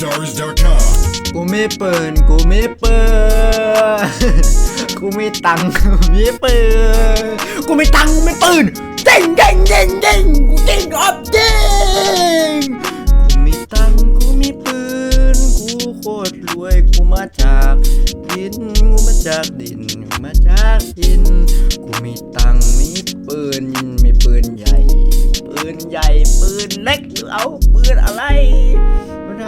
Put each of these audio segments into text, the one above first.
Stars.com กูไม่เปิดกูไม่เปิดกูไม่ตังค์กูไม่เปิดกูไม่ตังค์กูไม่ปืนเด้งเด้งเด้งเด้งกูเด้งออฟเด้งกูไม่ตังค์กูไม่ปืนกูโคตรรวยกูมาจากดินกูมาจากดินกูมาจากดินกูมีตังค์มีปืนมีปืนใหญ่ ปืนใหญ่ปืนเล็กหรือเอาปืนอะไร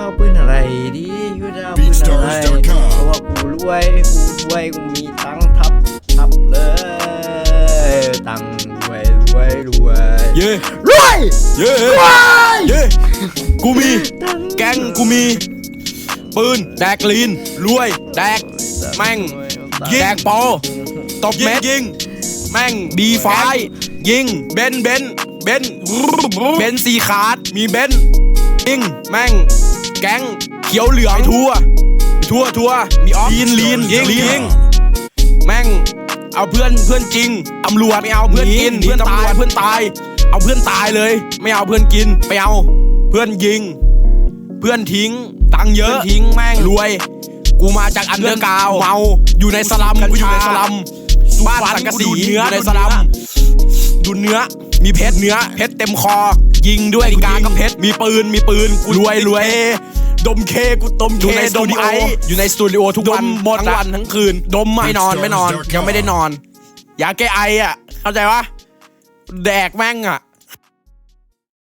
เอาปืนอะไรดีกูจะเอาปืนอะไร BeatStars.com เพราะว่ากูรวยกูรวยกูมีตังค์ทับทับเลยตังค์รวยรวยรวยเย่รวยเย่รวยเย่กูมี แก๊งกูมี ปืนแดกลีนรวยแดกแม่งแดกโปตบเม็ดยิงแม่งบีไฟยิงเบนเบนเบนเบนสีขาดมีเบนยิงแม่ง แก๊งเขียวเหลืองทั่วทั่วทั่วมีออฟลีนลีนยิงยิงแม่งเอาเพื่อนเพื่อนจริงตำรวจไม่เอาเพื่อนกินเพื่อนตายเพื่อนตาย เอาเพื่อนตายเลย ไม่เอาเพื่อนกินไม่เอา เพื่อนยิง เพื่อนทิ้ง ตังค์เยอะทิ้งแม่งรวย กูมาจากอันเดอร์กราวด์เมาอยู่ในสลัมกูอยู่ในสลัมบ้านสังกะสีอยู่ในสลัมดูเนื้อ มีเพชรเนื้อ เพชรเต็มคอ ยิงด้วยกากับเพชรมีปืนมีปืนกูรวยรวยดมเคกูดมเคอยู่ในสตูดิโอดมไอยู่ในสตูดิโอทุกวันหมดทั้งวันทั้งคืน ดมไม่นอนไม่นอน ยังไม่ได้นอน ยาแก้ไออะ เข้าใจปะแดกแม่งอะ